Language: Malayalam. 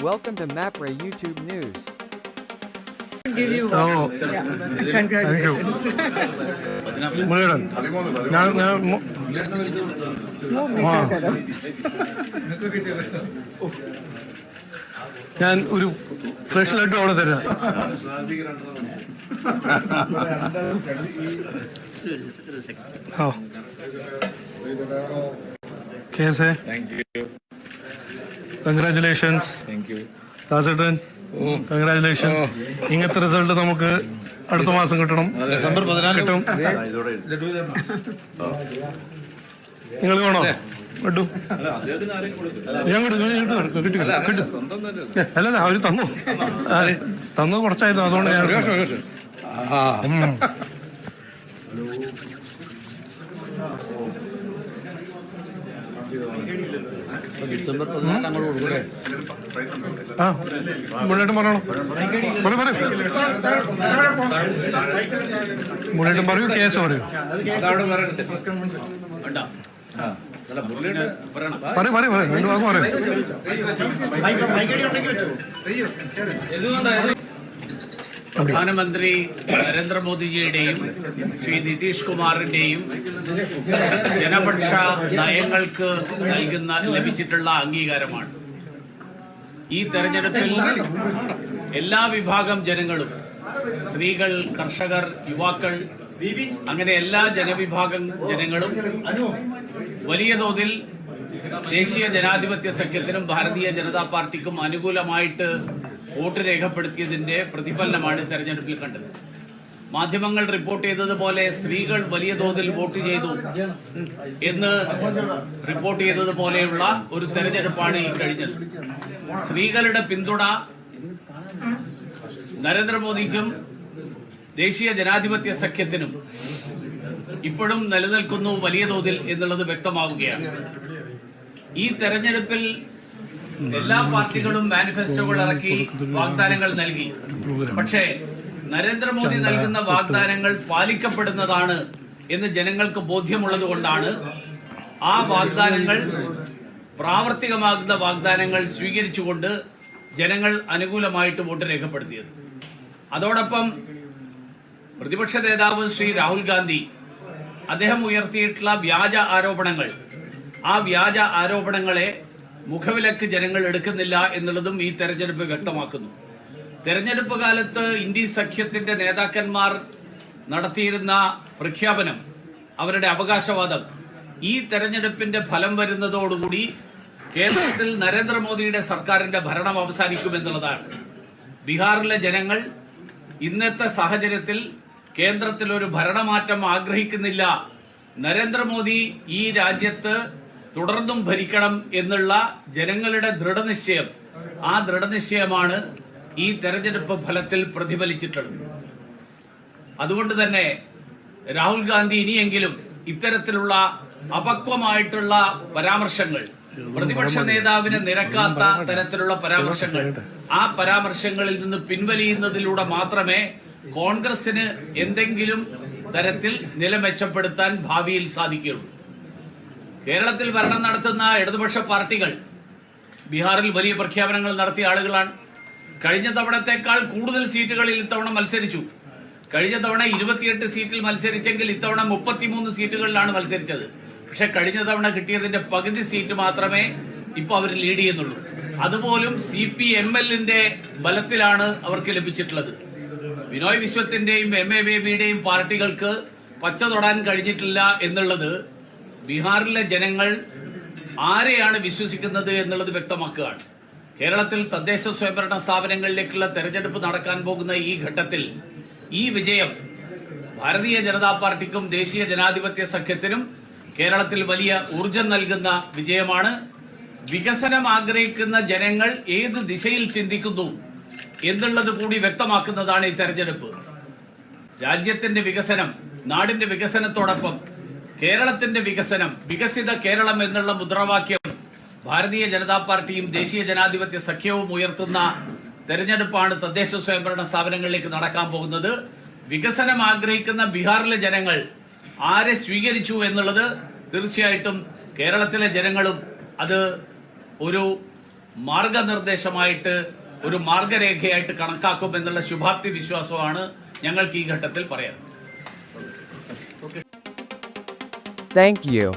Welcome to MapRe YouTube News. give you Oh, yeah. congratulations. ഞാൻ ഒരു ഫ്രഷ് ലഡു അവിടെ തരാം കേസേ കൺഗ്രാറ്റുലേഷൻസ് ദാസേട്ടൻ കൺഗ്രാറ്റുലേഷൻ ഇങ്ങനത്തെ റിസൾട്ട് നമുക്ക് അടുത്ത മാസം കിട്ടണം. ഡിസംബർ പതിനാല്. കിട്ടും. നിങ്ങൾ വേണോ? ഞാൻ. കിട്ടി, അല്ലല്ല അവർ തന്നു. തന്നു കുറച്ചായിരുന്നു അതുകൊണ്ട് ഞാൻ. ഡിസംബർ പതിനാല് അങ്ങോട്ട് കൊടുക്കൂലേ ആ മുന്നേറ്റം പറയണം? പറയൂ പറയൂ. മുന്നേറ്റം പറയൂ കേസ് പറയൂ. പറയൂ പറയൂ പറയൂ. രണ്ട് വാക്ക് പറയൂ. പ്രധാനമന്ത്രി നരേന്ദ്രമോദിജിയുടെയും ശ്രീ നിതീഷ് കുമാറിന്റെയും ജനപക്ഷ നയങ്ങൾക്ക് നൽകുന്ന ലഭിച്ചിട്ടുള്ള അംഗീകാരമാണ്. ഈ തെരഞ്ഞെടുപ്പിൽ എല്ലാ വിഭാഗം ജനങ്ങളും സ്ത്രീകൾ കർഷകർ യുവാക്കൾ അങ്ങനെ എല്ലാ ജനവിഭാഗം ജനങ്ങളും വലിയ തോതിൽ ദേശീയ ജനാധിപത്യ സഖ്യത്തിനും ഭാരതീയ ജനതാ പാർട്ടിക്കും അനുകൂലമായിട്ട് വോട്ട് രേഖപ്പെടുത്തിയതിന്റെ പ്രതിഫലനമാണ് തെരഞ്ഞെടുപ്പിൽ കണ്ടത്. മാധ്യമങ്ങൾ റിപ്പോർട്ട് ചെയ്തതുപോലെ സ്ത്രീകൾ വലിയ തോതിൽ വോട്ട് ചെയ്തു എന്ന് റിപ്പോർട്ട് ചെയ്തതുപോലെയുള്ള ഒരു തെരഞ്ഞെടുപ്പാണ് ഈ കഴിഞ്ഞത്. സ്ത്രീകളുടെ പിന്തുണ നരേന്ദ്രമോദിക്കും ദേശീയ ജനാധിപത്യ സഖ്യത്തിനും ഇപ്പോഴും നിലനിൽക്കുന്നു വലിയ തോതിൽ എന്നുള്ളത് വ്യക്തമാവുകയാണ്. ഈ തെരഞ്ഞെടുപ്പിൽ എല്ലാ പാർട്ടികളും മാനിഫെസ്റ്റോകൾ ഇറക്കി വാഗ്ദാനങ്ങൾ നൽകി. പക്ഷേ നരേന്ദ്രമോദി നൽകുന്ന വാഗ്ദാനങ്ങൾ പാലിക്കപ്പെടുന്നതാണ് എന്ന് ജനങ്ങൾക്ക് ബോധ്യമുള്ളത് കൊണ്ടാണ് ആ വാഗ്ദാനങ്ങൾ പ്രാവർത്തികമാകുന്ന വാഗ്ദാനങ്ങൾ സ്വീകരിച്ചുകൊണ്ട് ജനങ്ങൾ അനുകൂലമായിട്ട് വോട്ട് രേഖപ്പെടുത്തിയത്. അതോടൊപ്പം പ്രതിപക്ഷ നേതാവ് ശ്രീ രാഹുൽ ഗാന്ധി അദ്ദേഹം ഉയർത്തിയിട്ടുള്ള വ്യാജ ആരോപണങ്ങൾ. ആ വ്യാജ ആരോപണങ്ങളെ മുഖവിലക്ക് ജനങ്ങൾ എടുക്കുന്നില്ല എന്നുള്ളതും ഈ തെരഞ്ഞെടുപ്പ് വ്യക്തമാക്കുന്നു. തെരഞ്ഞെടുപ്പ് കാലത്ത് ഇന്ത്യ സഖ്യത്തിന്റെ നേതാക്കന്മാർ നടത്തിയിരുന്ന പ്രഖ്യാപനം അവരുടെ അവകാശവാദം ഈ തെരഞ്ഞെടുപ്പിന്റെ ഫലം വരുന്നതോടുകൂടി കേരളത്തിൽ നരേന്ദ്രമോദിയുടെ സർക്കാരിന്റെ ഭരണം അവസാനിക്കുമെന്നുള്ളതാണ്. ബീഹാറിലെ ജനങ്ങൾ ഇന്നത്തെ സാഹചര്യത്തിൽ കേന്ദ്രത്തിൽ ഒരു ഭരണമാറ്റം ആഗ്രഹിക്കുന്നില്ല. നരേന്ദ്രമോദി ഈ രാജ്യത്ത് തുടർന്നും ഭരിക്കണം എന്നുള്ള ജനങ്ങളുടെ ദൃഢനിശ്ചയം. ആ ദൃഢനിശ്ചയമാണ് ഈ തെരഞ്ഞെടുപ്പ് ഫലത്തിൽ പ്രതിഫലിച്ചിട്ടുള്ളത്. അതുകൊണ്ട് തന്നെ രാഹുൽ ഗാന്ധി ഇനിയെങ്കിലും ഇത്തരത്തിലുള്ള അപക്വമായിട്ടുള്ള പരാമർശങ്ങൾ പ്രതിപക്ഷ നേതാവിന് നിരക്കാത്ത തരത്തിലുള്ള പരാമർശങ്ങൾ ആ പരാമർശങ്ങളിൽ നിന്ന് പിൻവലിയുന്നതിലൂടെ മാത്രമേ കോൺഗ്രസിന് എന്തെങ്കിലും തരത്തിൽ നില മെച്ചപ്പെടുത്താൻ ഭാവിയിൽ സാധിക്കുകയുള്ളൂ. കേരളത്തിൽ ഭരണം നടത്തുന്ന ഇടതുപക്ഷ പാർട്ടികൾ ബീഹാറിൽ വലിയ പ്രഖ്യാപനങ്ങൾ നടത്തിയ ആളുകളാണ്. കഴിഞ്ഞ തവണത്തേക്കാൾ കൂടുതൽ സീറ്റുകളിൽ ഇത്തവണ മത്സരിച്ചു. കഴിഞ്ഞ തവണ ഇരുപത്തിയെട്ട് സീറ്റിൽ മത്സരിച്ചെങ്കിൽ ഇത്തവണ മുപ്പത്തിമൂന്ന് സീറ്റുകളിലാണ് മത്സരിച്ചത്. പക്ഷെ കഴിഞ്ഞ തവണ കിട്ടിയതിന്റെ പകുതി സീറ്റ് മാത്രമേ ഇപ്പൊ അവർ ലീഡ് ചെയ്യുന്നുള്ളൂ. അതുപോലും സി പി എം എല്ലിന്റെ ബലത്തിലാണ് അവർക്ക് ലഭിച്ചിട്ടുള്ളത്. ബിനോയ് വിശ്വത്തിന്റെയും എം എ ബേബിയുടെയും പാർട്ടികൾക്ക് പച്ച തൊടാൻ കഴിഞ്ഞിട്ടില്ല എന്നുള്ളത് ബീഹാറിലെ ജനങ്ങൾ ആരെയാണ് വിശ്വസിക്കുന്നത് എന്നുള്ളത് വ്യക്തമാക്കുകയാണ്. കേരളത്തിൽ തദ്ദേശ സ്വയംഭരണ സ്ഥാപനങ്ങളിലേക്കുള്ള തെരഞ്ഞെടുപ്പ് നടക്കാൻ പോകുന്ന ഈ ഘട്ടത്തിൽ ഈ വിജയം ഭാരതീയ ജനതാ പാർട്ടിക്കും ദേശീയ ജനാധിപത്യ സഖ്യത്തിനും കേരളത്തിൽ വലിയ ഊർജം നൽകുന്ന വിജയമാണ്. വികസനം ആഗ്രഹിക്കുന്ന ജനങ്ങൾ ഏത് ദിശയിൽ ചിന്തിക്കുന്നു എന്നുള്ളത് കൂടി വ്യക്തമാക്കുന്നതാണ് ഈ തെരഞ്ഞെടുപ്പ്. രാജ്യത്തിന്റെ വികസനം നാടിന്റെ വികസനത്തോടൊപ്പം കേരളത്തിന്റെ വികസനം വികസിത കേരളം എന്നുള്ള മുദ്രാവാക്യം ഭാരതീയ ജനതാ പാർട്ടിയും ദേശീയ ജനാധിപത്യ സഖ്യവും ഉയർത്തുന്ന തെരഞ്ഞെടുപ്പാണ് തദ്ദേശ സ്വയംഭരണ സ്ഥാപനങ്ങളിലേക്ക് നടക്കാൻ പോകുന്നത്. വികസനം ആഗ്രഹിക്കുന്ന ബീഹാറിലെ ജനങ്ങൾ ആരെ സ്വീകരിച്ചു എന്നുള്ളത് തീർച്ചയായിട്ടും കേരളത്തിലെ ജനങ്ങളും അത് ഒരു മാർഗനിർദ്ദേശമായിട്ട് ഒരു മാർഗരേഖയായിട്ട് കണക്കാക്കും എന്നുള്ള ശുഭാപ്തി വിശ്വാസമാണ് ഞങ്ങൾക്ക് ഈ ഘട്ടത്തിൽ പറയാം Thank you.